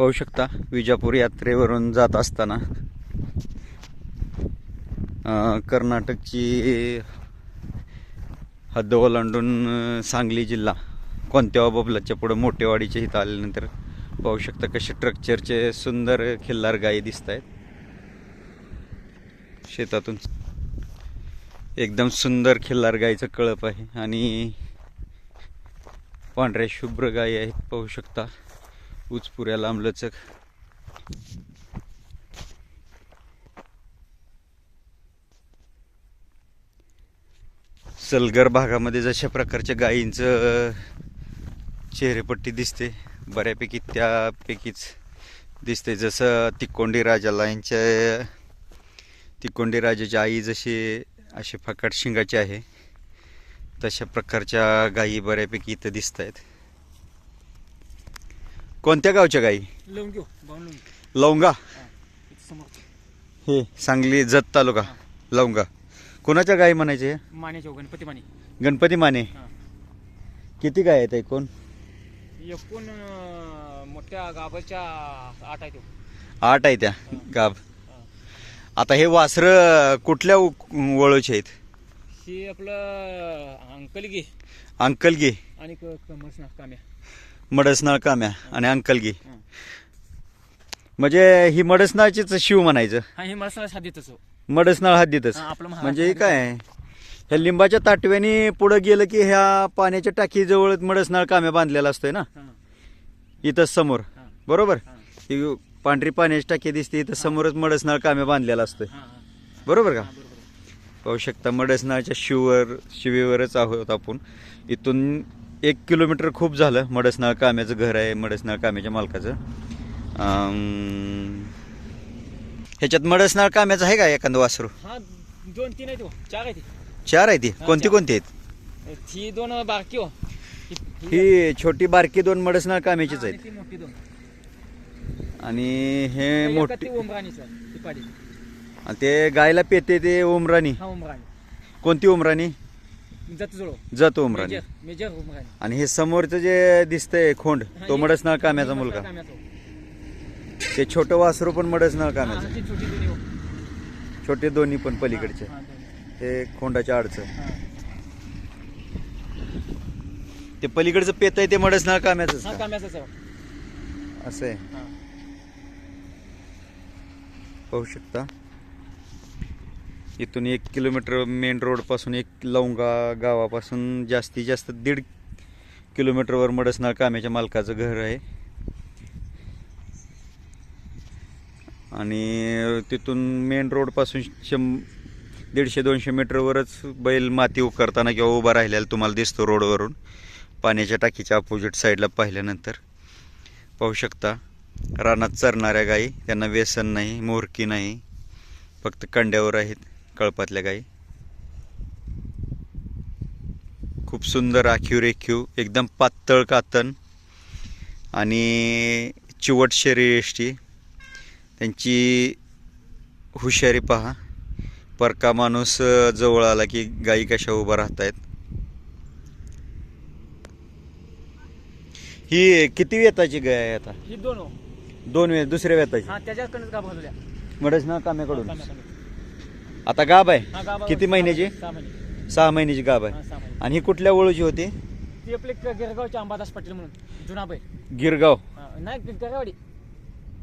पाहू शकता विजापूर यात्रेवरून जात असताना. कर्नाटकची हद्द ओलांडून सांगली जिल्हा. कोणत्या बबलाच्या पुढं मोठेवाडीच्या इथं आल्यानंतर पाहू शकता कसे स्ट्रक्चरचे सुंदर खिल्लार गायी दिसत आहेत शेतातून. एकदम सुंदर खिल्लार गायीचं कळप आहे आणि पांढऱ्या शुभ्र गायी आहेत पाहू शकता. उचपुऱ्या लांबलचक सलगर भागामध्ये जशा प्रकारच्या गायींचं चेहरेपट्टी दिसते बऱ्यापैकी त्यापैकीच दिसते. जसं तिकोंडी राजाला यांच्या तिकोंडी राजाची आई जशी अशी फकाट शिंगाची आहे तशा प्रकारच्या गायी बऱ्यापैकी इथं दिसत आहेत कोणत्या गावच्या लावून घेऊ. लवंगा. हा. समोर. हे सांगली जत तालुका लवंगा. कोणाच्या गायी म्हणायचे मानेच्या गणपती माने. गणपती माने. हा. किती गाय आहेत एकूण? एकूण अं, मोठ्या गाभाच्या आठ आहे तो आठ आहे त्या गाब हा. आता हे वासर कुठल्या उ- वळूचे आहेत? ही आपलं अंकलगी. अंकलगी. आणि क- कमर्स ना काम्या. मडसनाळ काम्या आणि अंकलगी. म्हणजे ही मडसनाळचीच शिव म्हणायचं. हा हे मला साधीतच हो. मडसनाळ हद्दीतच हा, आपलं महाराष्ट्र म्हणजे हे काय? आहे? ह्या लिंबाच्या ताटव्याने पुढे गेलं की ह्या पाण्याच्या टाकीजवळ मडसनाळ काम्या बांधलेला असतोय ना? इथंच समोर. बरोबर? हा, पांढरी पाण्याची टाकी दिसते इथं समोरच मडसनाळ काम्या बांधलेला असतोय. बरोबर का. पाहू शकता मडसनाळच्या शिवर शिवेवरच आहोत आपण. इथून एक किलोमीटर खूप झालं. मडसनाळ काम्याचं घर आहे मडसनाळ काम्याच्या मालकाचं. ह्याच्यात मडसनाळ काम्याचं आहे का एखादं वासरू? हा दोन तीन तो चार आहे ती चार आहे ती? हा, कोणती. कोणती आहेत? ही दोन बारकी हो. ही- ही- ही छोटी बारकी दोन मडसनाळ काम्याचीच हा, आणि आहेत. ती मोठी दोन. आणि हे एका मोठी ती ओमराणीचं ती पाडी आणि ते गायला पेते ते ओमराणी हा ओमराणी कोणती ओमराणी जत जुळो जत ओमराणी मेजर मेजर ओमराणी आणि हे समोरचं जे दिसतंय खोंड तो मडसनाळ काम्याचा हे मुलगा काम्याचा. ते छोटं वासरू पण मडसनाळ काम्याचं ती छोटी दोन्ही हो. छोटे दोन्ही पण पलीकडचे हा, दोन्ही. ते खोंडाच्या आडचं हा. ते पलीकडचं पेत आहे ते मडसनाळ काम्याचंच हा का? काम्याचाच आहे असं आहे हा. पाहू शकता इथून एक किलोमीटर मेन रोडपासून एक लवंगा गावापासून जास्तीत जास्त दीड किलोमीटरवर मडसनाळ काम्याच्या मालकाचं घर आहे. आणि तिथून मेन रोडपासून शं दीडशे दोनशे मीटरवरच बैल माती उकरताना किंवा उभा राहिलेला तुम्हाला दिसतो रोडवरून पाण्याच्या टाकीच्या अपोजिट साईडला पाहिल्यानंतर. पाहू शकता रानात चरणाऱ्या गायी त्यांना व्यसन नाही मोरकी नाही फक्त कंड्यावर आहेत. कळपातल्या गायी खूप सुंदर आखीव रेखीव एकदम पातळ कातन आणि चिवट शरीरयष्टी त्यांची हुशारी पहा. परका माणूस जवळ आला की गायी कशा उभा राहत आहेत ही किती वेताची गाय आहे आता? ही दोन हो. दोन वेळ दुसऱ्या वेताची हा त्याच्याकडे गाभ घालूया मडच ना काम्या. आता गाब आहे? किती महिन्याची? सहा महिने. सहा महिन्याची गाब हा, आहे सहा महिने. आणि ही कुठल्या वळूची होती? ती आपले क- गिरगावचे अंबादास पाटील म्हणून. जुना बैल. गिरगाव. हा, नाही गरेवाडी.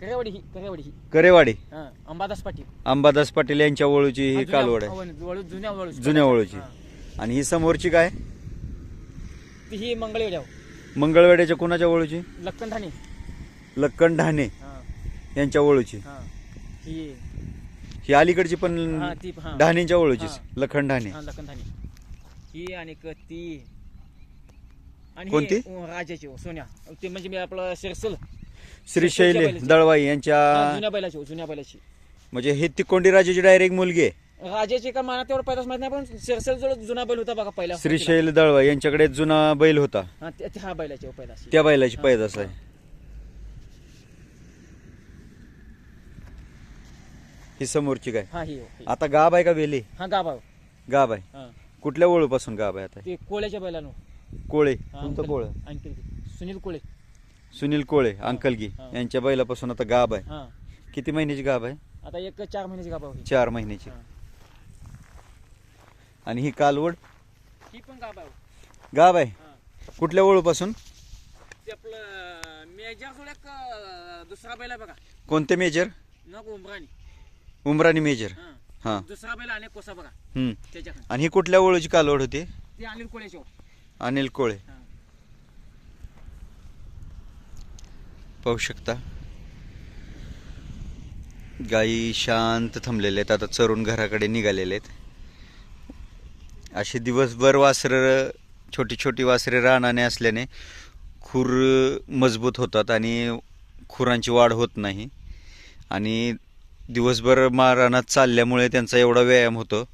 गरेवाडी ही गरेवाडी ही. करेवाडी हा, अंबादास पाटील. अंबादास पाटील यांच्या वळूची हा, ही जुन्या- कालवड आहे. वळू- जुन्या वळू जुन्या वळूची आणि ही समोरची काय? ती ही मंगळवेड्या मंगळवेड्याच्या कोणाच्या वळूची लक्कन ठाणे. लक्कन ढाणे हा, यांच्या हा. ही ही अलीकडची पण हा, ती हा. ढाणेच्या हा. लखन ढाणे हा, ही आणि क- ती. आणि ही, कोणती? अ, राजाची हो, सोन्या. ते म्हणजे मी आपलं शिरसल. श्रीशैल बैलाची. दळवाई यांच्या जुन्या बैलाची हो, जुन्या बैलाची. म्हणजे हे तिकोंडी राजाची डायरेक्ट मुलगी आहे. राजाची का माना तेवढं पैदास माहीत नाही पण शिरसल जवळ जुना बैल होता बघा पहिला. श्रीशैल दळवाई यांच्याकडे जुना बैल होता. हा ते- ते हा बैलाची हो, पैदास त्या बैलाची पैदास. आहे. ही समोरची काय हा ही हो, ही. आता गाब आहे का वेली? हा गाभा. गाब आहे. हा. कुठल्या वळूपासून गाब आहे आता? ते कोळ्याच्या बैलानो कोळे. कोणतं कोळ? ते. सुनील कोळे. सुनील कोळे अंकलगी हा. यांच्या बैलापासून आता गाब आहे. हा. किती महिन्याची गाब आहे? आता एक चार महिन्याची गाभा होईल चार महिन्याची. हा. आणि ही कालवड? ही पण गाभा आहे. गाब आहे? हा. कुठल्या ओळूपासून? ते आपलं मेजर जोड एक अं, दुसरा बैल आहे बघा. कोणते मेजर? नको उमराणी. उमराणी मेजर. हा. दुसरा बैल आणि कोसा बघा. हम्म. त्याच्याकडे. आणि ही कुठल्या ओळूची कालवड होती? ते अनिल कोळेचे अनिल कोळे. हा. पाहू शकता. गायी शांत थांबलेले आहेत. आता चरून घराकडे निघालेले आहेत. असे दिवसभर वासर छोटी छोटी वासरे रानाने असल्याने खूर मजबूत होतात आणि खुरांची वाढ होत नाही. आणि दिवसभर मा रानात चालल्यामुळे त्यांचा एवढा व्यायाम होतो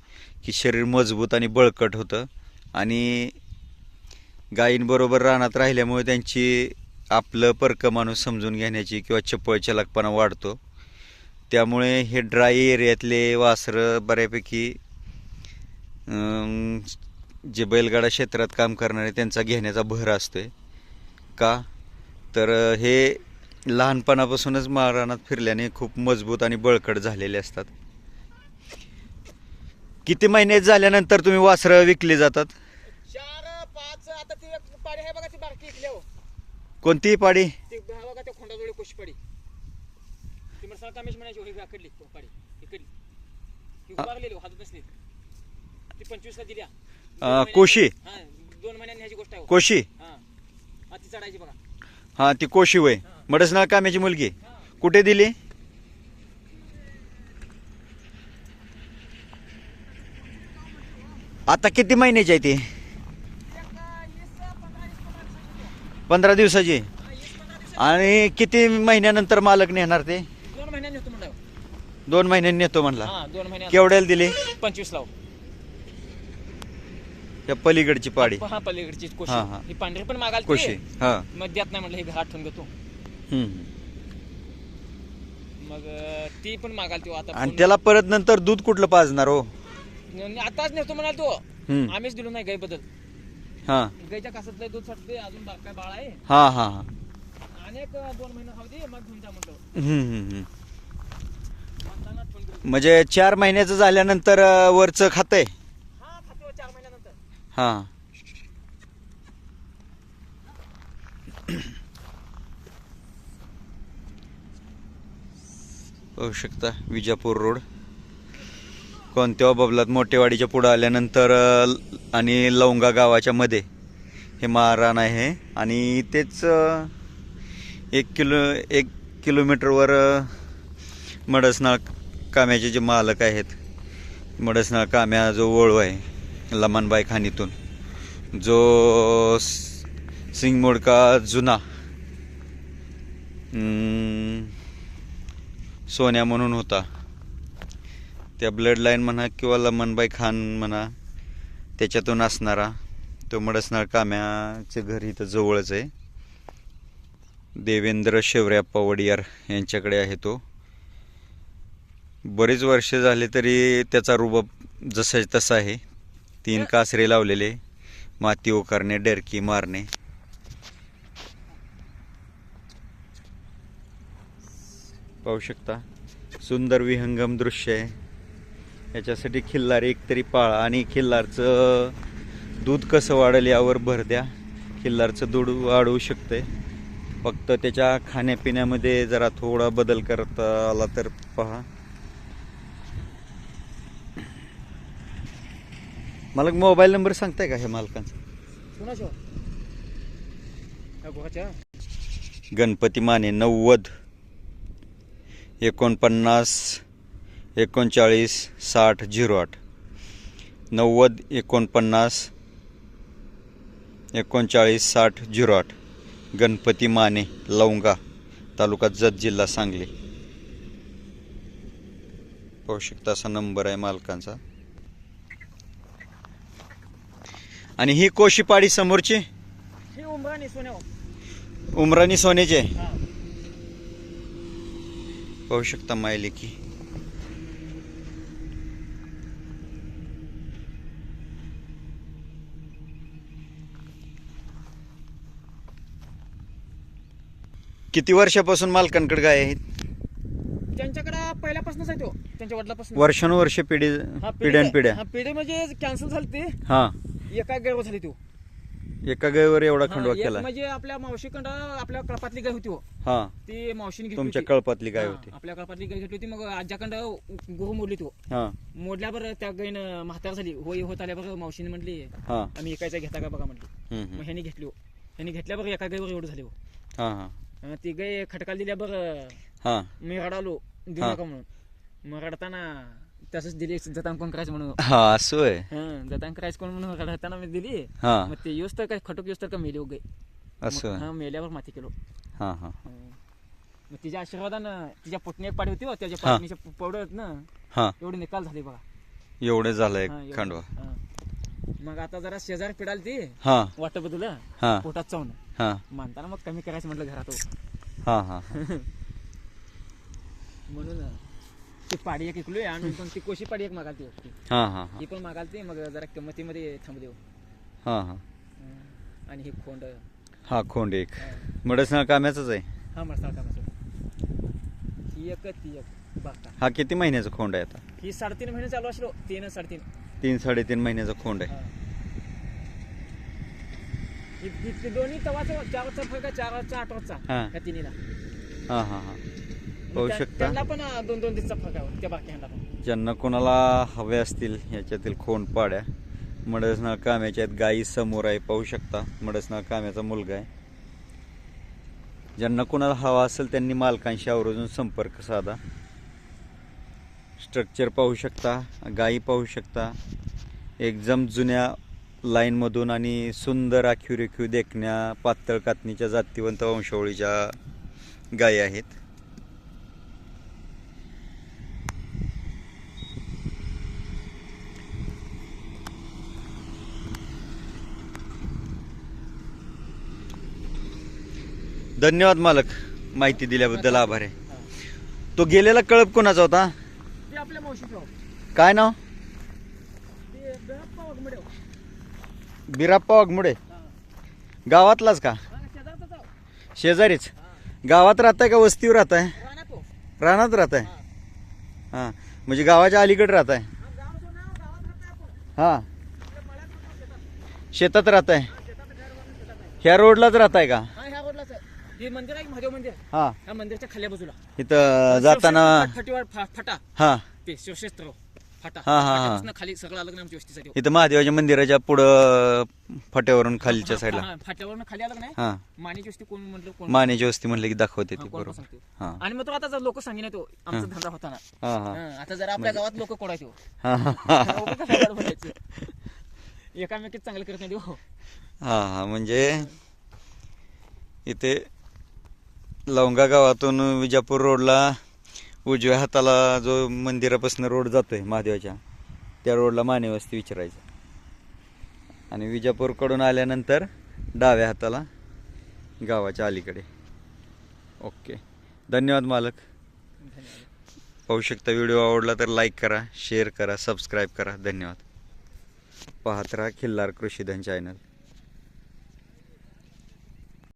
की शरीर मजबूत आणि बळकट होतं. आणि गायींबरोबर रानात राहिल्यामुळे त्यांची आपलं परक माणूस समजून घेण्याची किंवा चपळ चलाकपणा वाढतो. त्यामुळे हे ड्राय एरियातले वासरं बऱ्यापैकी जे बैलगाडा क्षेत्रात काम करणारे त्यांचा घेण्याचा भर असतोय. का? तर हे लहानपणापासूनच महाराणात फिरल्याने खूप मजबूत आणि बळकट झालेले असतात. किती महिने झाल्यानंतर तुम्ही वासरं विकली जातात? चार पाच आता ती एक पाडी आहे बघा ती बारकी इकली हो. कोणतीही पाडी? ती हा बघा त्या खोंडाजवळ कोशी पाडी ती मला सांग कामेश म्हणायची ही आकडली तो पाडी इकडली उभारलेली हातात नसली ती पंचवीसला दिल्या. दोन अं, महिन्यांनी- कोशी? हा दोन महिन्यांनी ह्याची गोष्ट आहे हो. कोशी? हा. हा ती चढायची बघा. हा ती कोशी वय. मडसनाळ काम्याची मुलगी. कुठे दिली? आता किती महिन्याची आहे ती? पंधरा दिवसाची. आणि किती महिन्यानंतर मालक नेणार ते? दोन महिन्यांनी होतो म्हणलं. दोन महिन्यांनी नेतो म्हणला. दोन महिन्यात. केवढ्याला दिली? पंचवीस लाव. त्या पलीकडची पाडी. हा पलीकडची कोशी. हा. ही. पांढरी पण मागाल कोशी हा. मग देत नाही म्हणलं हे घरात ठेवून घेतो. मग ती पण मागाल तो आता. आणि त्याला परत नंतर दूध कुठलं पाजणार हो? न- आताच नेतो म्हणाल तो. हम्म. आम्हीच दिलो नाही गाई बदल. हा. गाईच्या कासातलं दूध साठते अजून बारकाय बाळ आहे. हा हा हा. अनेक दोन महिने खाऊ दे मग घेऊन जा म्हणतो हम्म, हम्म, हम्म. म्हणताना फोन करू म्हणजे चार महिन्याचं झाल्यानंतर अं, वरचं खातंय? हा खाते हो चार महिन्यानंतर. हा. पाहू शकता विजापूर रोड. कोणत्या बबलात मोठेवाडीच्या पुढं आल्यानंतर आणि लवंगा गावाच्या मध्ये. हे मारान आहे. आणि तेच एक किलो एक किलोमीटरवर मडसनाळ काम्याचे जे मालक आहेत. मडसनाळ काम्या जो वळू आहे लमानबाई खाणीतून. जो सिंगमोडका जुना. सोन्या म्हणून होता. त्या ब्लड लाईन म्हणा किंवा लमनबाई खान म्हणा त्याच्यातून असणारा तो मडसनाळ काम्याचं घर इथं जवळच आहे. देवेंद्र शेवऱ्याप्पा वडियार यांच्याकडे आहे तो. बरेच वर्ष झाले तरी त्याचा रुबाब जसा तसा आहे. तीन कासरे लावलेले माती उकारणे डरकी मारणे. पाहू शकता. सुंदर विहंगम दृश्य आहे. याच्यासाठी खिल्लार एकतरी पाळा आणि खिल्लारचं दूध कसं वाढेल यावर भर द्या. खिल्लारचं दूध वाढवू शकते. फक्त त्याच्या खाण्यापिण्यामध्ये जरा थोडा बदल करता आला तर पहा. मला मोबाईल नंबर सांगताय का ह्या मालकांचा? गणपती माने नव्वद. एकोणपन्नास एकोणचाळीस साठ झिरो आठ. नव्वद एकोणपन्नास एकोणचाळीस साठ झिरो आठ. गणपती माने लवंगा तालुका जत जिल्हा सांगली. पाहू शकता असा नंबर आहे मालकांचा. आणि ही कोशीपाडी समोरची? उमराणी सोन्या हो. उमराणी सोनेचे हा पाहू शकता मायले की किती वर्षापासून मालकांकडे गाय आहेत? त्यांच्याकडे पहिल्यापासूनच आहे तो त्यांच्या वडिलापासून. वर्षानुवर्ष पिढी हा, पिढ्यान. पिढ्या हा, पिढी म्हणजे कॅन्सल झाली ती. हा. एका गायवर झाली तो. एका गायीवर एवढा हा, खंडवा एक केला. म्हणजे आपल्या मावशीकडं आपल्या कळपातली गाय होती हो. हा. ती मावशीने घेतली तुमच्या होती. कळपातली गाय हा, होती. आपल्या कळपातली गाय घेतली होती मग आज्याकडं गहू मोडली तो हा. मोडल्यावर त्या गायनं म्हातार झाली. होय होत आल्यावर मावशीने म्हटली हा. आम्ही एकायचा घेता का बघा? म्हटली हम्म, मग हम्म. ह्यानी घेतली हो. ह्यानी घेतल्यावर एका गायवर एवढं झाले हो. हा हा. अं, ती गाय खटकाला दिल्यावर हा. मी रडालो देऊ हा. नका म्हणून. मग रडताना तसंच दिली जतान कोण करायचं म्हणून. हा असं आहे हं, जतान करायचं कोण म्हणून रडताना मी दिली. हा. मग ते येऊस तर काय खटक येऊस तर का मेली हो गाय असं आहे. हा मेल्यावर माती केलो. हा हा. हं. मग तिच्या आशीर्वादानं तिच्या पोटणी एक पाडी होती हो, त्याच्या हा. पोटणीच्या पवडत ना हा. एवढे निकाल झाले बघा. एवढे झालंय हा, एवढं. खांडवा. हा. मग आता जरा शेजार पिडाल ती. हा. वाटत बदल हा. पोटात चावून. हा. मानताना मग कमी करायचं म्हटलं घरात हो. हा हा. म्हणून ती पाडी एक इकलोय आणि पण ती कोशी पाडी एक मागालती हो. ती हा हा. ही पण मागालती मग जरा किंमतीमध्ये थांबली हो. हा हा. हं. आणि ही खोंड. हा खोंड एक. हा. मडसना काम्याचाच आहे. हा मसाला का मसाला ही एक ती एक. बाका. हा किती महिन्याचा खोंड आहे आता? ही साडेतीन महिने चालू असलो तीन साडेतीन. तीन साडेतीन महिन्याचा खोंड आहे. हा. ही- ही- ती दोन्ही तवाचा चार वाजता फरक आहे चार वाजता आठ वाजता हा. त्या तिन्हीला. हा हा हा. पाहू शकता. त्यांना पण दोन दोन दिवसाचा फरक आहे त्या बाकी पण. ज्यांना कोणाला हवे असतील ह्याच्यातील खोंड पाड्या मडसनाळ काम्याच्या आहेत. गायी समोर आहे पाहू शकता. मडसनाळ काम्याचा मुलगा आहे. ज्यांना कोणाला हवा असेल त्यांनी मालकांशी आवर्जून संपर्क साधा. स्ट्रक्चर पाहू शकता गायी पाहू शकता. एकदम जुन्या लाईनमधून आणि सुंदर आखीव रेखीव देखण्या पातळ कातणीच्या जातीवंत वंशावळीच्या गायी आहेत. धन्यवाद मालक माहिती दिल्याबद्दल आभार आहे. तो गेलेला कळप कोणाचा होता ते आपल्या मावशीचं. काय नाव ते बेहप्पा वाघमडे हो. बिराप्पा वाघमुडे. गावातलाच का हा, शेजारचाच. शेजारीच. गावात राहताय का वस्तीवर राहताय रानात हो. रानात राहताय हा. हां म्हणजे गावाच्या अलीकडे राहताय हा, गावाचं नाव गावात राहतोय आपण. हां मळ्यात राहतो शेतात. शेतात राहताय हा, शेतात घर बांधून शेतात आहे. ह्या रोडलाच राहताय का हा, मंदिर आहे की महादेव मंदिर हां. ह्या मंदिरच्या खाल्या बाजूला. इथं जाताना फटीवर फाटा. हां. ते शिवशस्त्र फाटा. हा, हा, हा. फाट्यापासून खाली सगळं आलं ना आमच्या वस्तीसाठी? इथं महादेवाच्या मंदिराच्या पुढं फट्यावरून खालच्या साईडला. हा, फाट्यावरून खाली आलं नाही? हां. मानेची वस्ती कोण म्हटलं कोण? मानेची वस्ती म्हणलं की दाखवते हा, ते कोण बरोबर. सांगते? हां. आणि मग तो आता लोक सांगितलं तो आमचा. धंदा होता ना हां हां. हा, आता जरा आपल्या गावात लोक कोणाचे हो? हां. हां उगाच कशाला बोलायचं? एकामेकीत चांगलं करत नाही हो. हा हा म्हणजे इथे लवंगा गावातून विजापूर रोडला उजव्या हाताला जो मंदिरापासून रोड जातो आहे महादेवाच्या त्या रोडला मानेवस्ती विचारायचं. आणि विजापूरकडून आल्यानंतर डाव्या हाताला गावाच्या अलीकडे. ओके. धन्यवाद मालक. पाहू शकता व्हिडिओ आवडला तर लाईक करा शेअर करा सबस्क्राईब करा. धन्यवाद. पाहत राहा खिल्लार कृषीधन चॅनल.